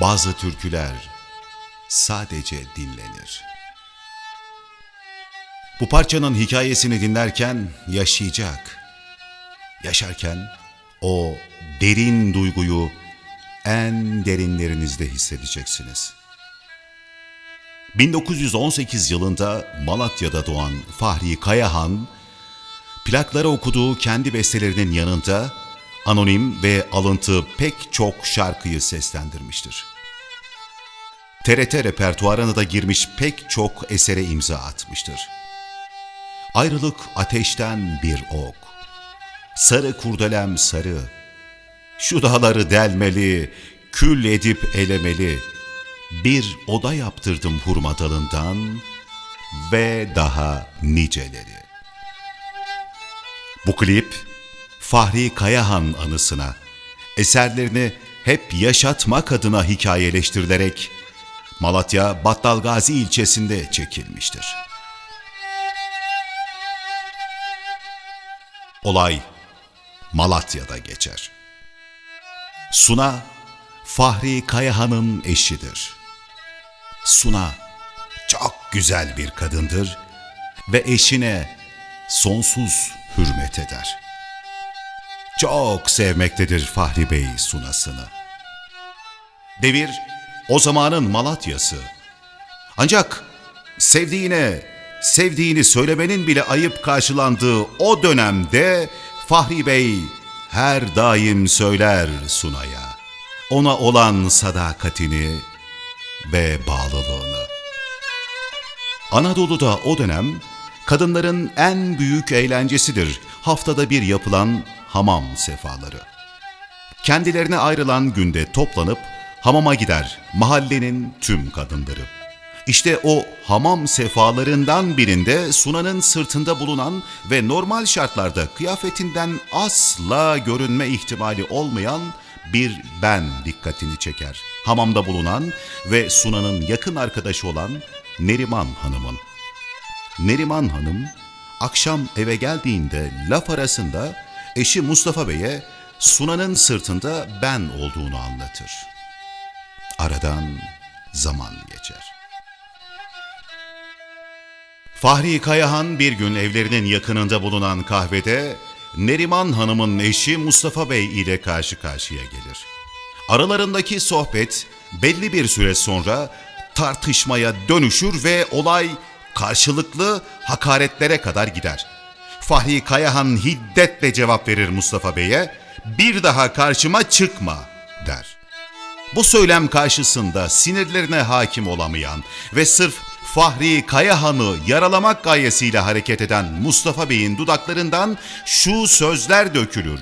Bazı türküler sadece dinlenir. Bu parçanın hikayesini dinlerken yaşayacak. Yaşarken o derin duyguyu en derinlerinizde hissedeceksiniz. 1918 yılında Malatya'da doğan Fahri Kayahan, plaklara okuduğu kendi bestelerinin yanında anonim ve alıntı pek çok şarkıyı seslendirmiştir. TRT repertuarına da girmiş pek çok esere imza atmıştır. Ayrılık ateşten bir ok, sarı kurdelem sarı, şu dağları delmeli, kül edip elemeli, bir oda yaptırdım hurma dalından ve daha niceleri. Bu klip Fahri Kayahan anısına eserlerini hep yaşatmak adına hikayeleştirilerek Malatya Battalgazi ilçesinde çekilmiştir. Olay Malatya'da geçer. Suna Fahri Kayahan'ın eşidir. Suna çok güzel bir kadındır ve eşine sonsuz hürmet eder. Çok sevmektedir Fahri Bey Sunasını. Devir o zamanın Malatya'sı. Ancak sevdiğine, sevdiğini söylemenin bile ayıp karşılandığı o dönemde Fahri Bey her daim söyler Suna'ya. Ona olan sadakatini ve bağlılığını. Anadolu'da o dönem kadınların en büyük eğlencesidir haftada bir yapılan hamam sefaları. Kendilerine ayrılan günde toplanıp hamama gider mahallenin tüm kadınları. İşte o hamam sefalarından birinde Suna'nın sırtında bulunan ve normal şartlarda kıyafetinden asla görünme ihtimali olmayan bir ben dikkatini çeker. Hamamda bulunan ve Suna'nın yakın arkadaşı olan Neriman Hanım'ın. Neriman Hanım akşam eve geldiğinde laf arasında eşi Mustafa Bey'e Suna'nın sırtında ben olduğunu anlatır. Aradan zaman geçer. Fahri Kayahan bir gün evlerinin yakınında bulunan kahvede Neriman Hanım'ın eşi Mustafa Bey ile karşı karşıya gelir. Aralarındaki sohbet belli bir süre sonra tartışmaya dönüşür ve olay karşılıklı hakaretlere kadar gider. Fahri Kayahan hiddetle cevap verir Mustafa Bey'e, bir daha karşıma çıkma der. Bu söylem karşısında sinirlerine hakim olamayan ve sırf Fahri Kayahan'ı yaralamak gayesiyle hareket eden Mustafa Bey'in dudaklarından şu sözler dökülür.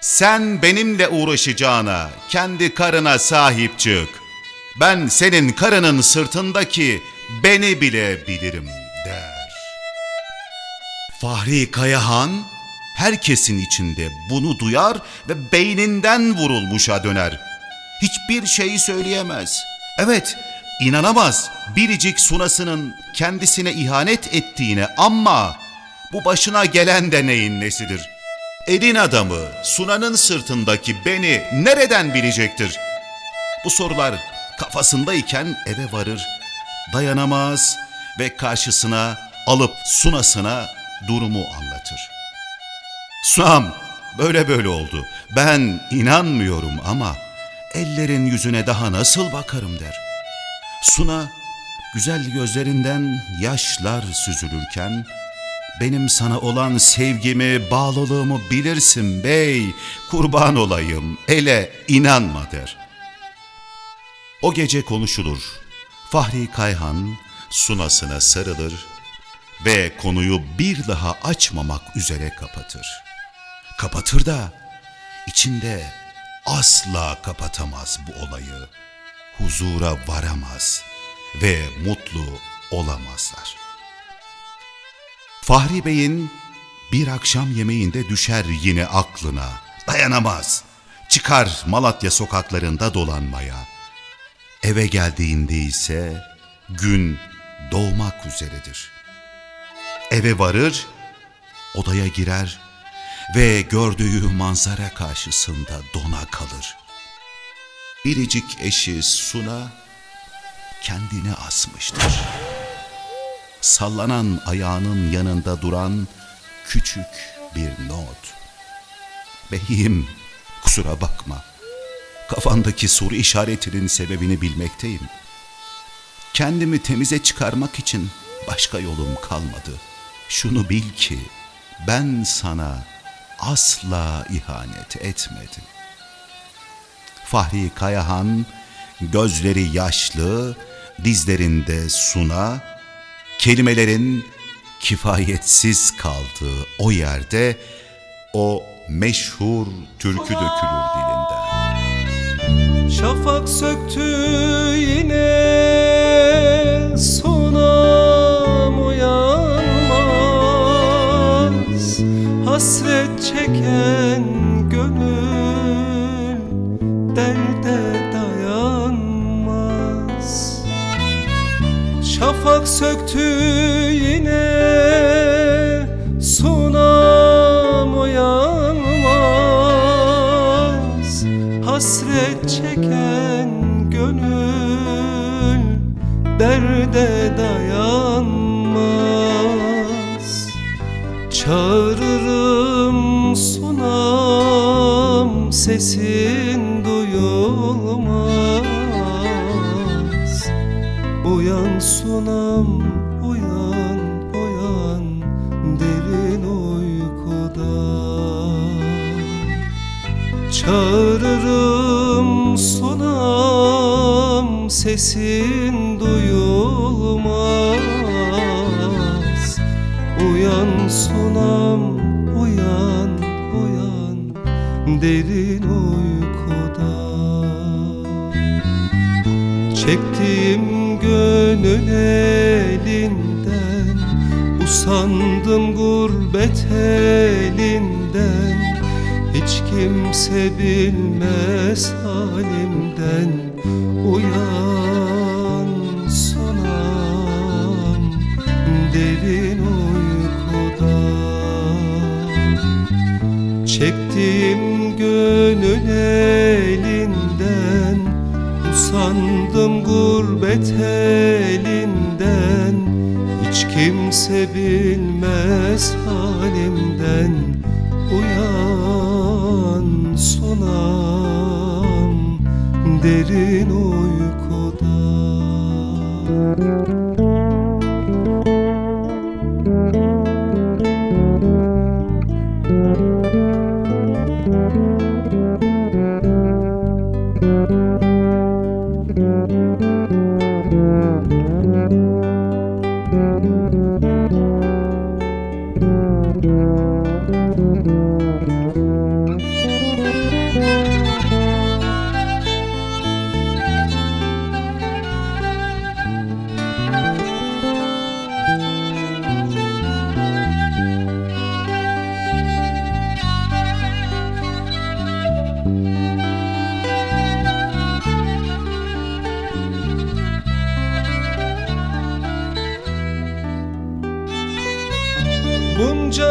Sen benimle uğraşacağına kendi karına sahip çık. Ben senin karının sırtındaki beni bile bilirim der. Fahri Kayahan herkesin içinde bunu duyar ve beyninden vurulmuşa döner. Hiçbir şey söyleyemez. Evet, inanamaz biricik sunasının kendisine ihanet ettiğine ama bu başına gelen de neyin nesidir? Elin adamı Suna'nın sırtındaki beni nereden bilecektir? Bu sorular kafasındayken eve varır, dayanamaz ve karşısına alıp Suna'sına durumu anlatır. Sunam böyle böyle oldu. Ben inanmıyorum ama ellerin yüzüne daha nasıl bakarım der. Suna güzel gözlerinden yaşlar süzülürken benim sana olan sevgimi, bağlılığımı bilirsin bey, kurban olayım, ele inanma der. O gece konuşulur. Fahri Kayhan Sunasına sarılır ve konuyu bir daha açmamak üzere kapatır. Kapatır da içinde asla kapatamaz bu olayı. Huzura varamaz ve mutlu olamazlar. Fahri Bey'in bir akşam yemeğinde düşer yine aklına. Dayanamaz. Çıkar Malatya sokaklarında dolanmaya. Eve geldiğinde ise gün doğmak üzeredir. Eve varır, odaya girer ve gördüğü manzara karşısında dona kalır. biricik eşi Suna kendini asmıştır. Sallanan ayağının yanında duran küçük bir not. Beyim, kusura bakma. Kafandaki soru işaretinin sebebini bilmekteyim. Kendimi temize çıkarmak için başka yolum kalmadı. Şunu bil ki ben sana asla ihanet etmedim. Fahri Kayahan gözleri yaşlı, dizlerinde suna, kelimelerin kifayetsiz kaldığı o yerde o meşhur türkü dökülür dilinden. Şafak söktü yine çeken gönül derde dayanmaz. Şafak söktü sesin duyulmaz. Uyan sunam uyan uyan derin uykudan Çağırırım sunam sesin Çektiğim gönül elinden Usandım gurbet elinden Hiç kimse bilmez halimden Uyan sunam derin uykudan. Çektiğim gönül Usandım gurbet elinden. Hiç kimse bilmez halimden. Uyan sunam derin uykuda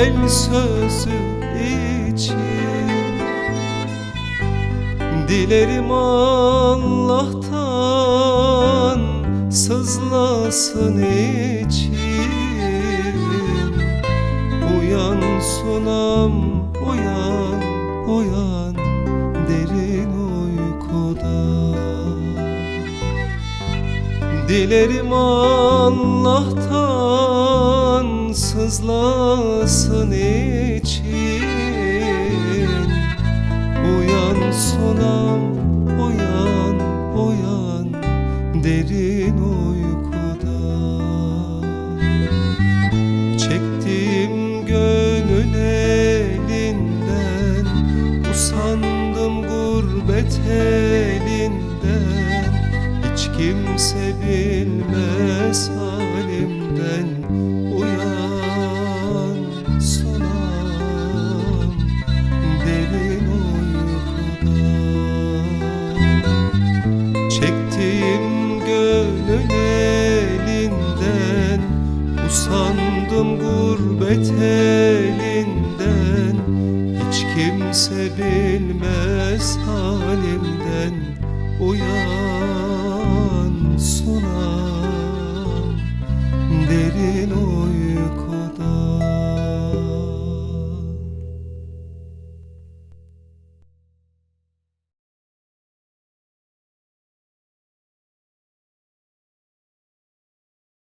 el sözü için. Dilerim Allah'tan sızlasın için. Uyan sunam uyan uyan derin uykuda. Dilerim Allah'tan sızlasın için. Uyan sunam uyan uyan derin uykuda. Çektim gönül elinden Usandım gurbet elinden. Hiç kimse bilmez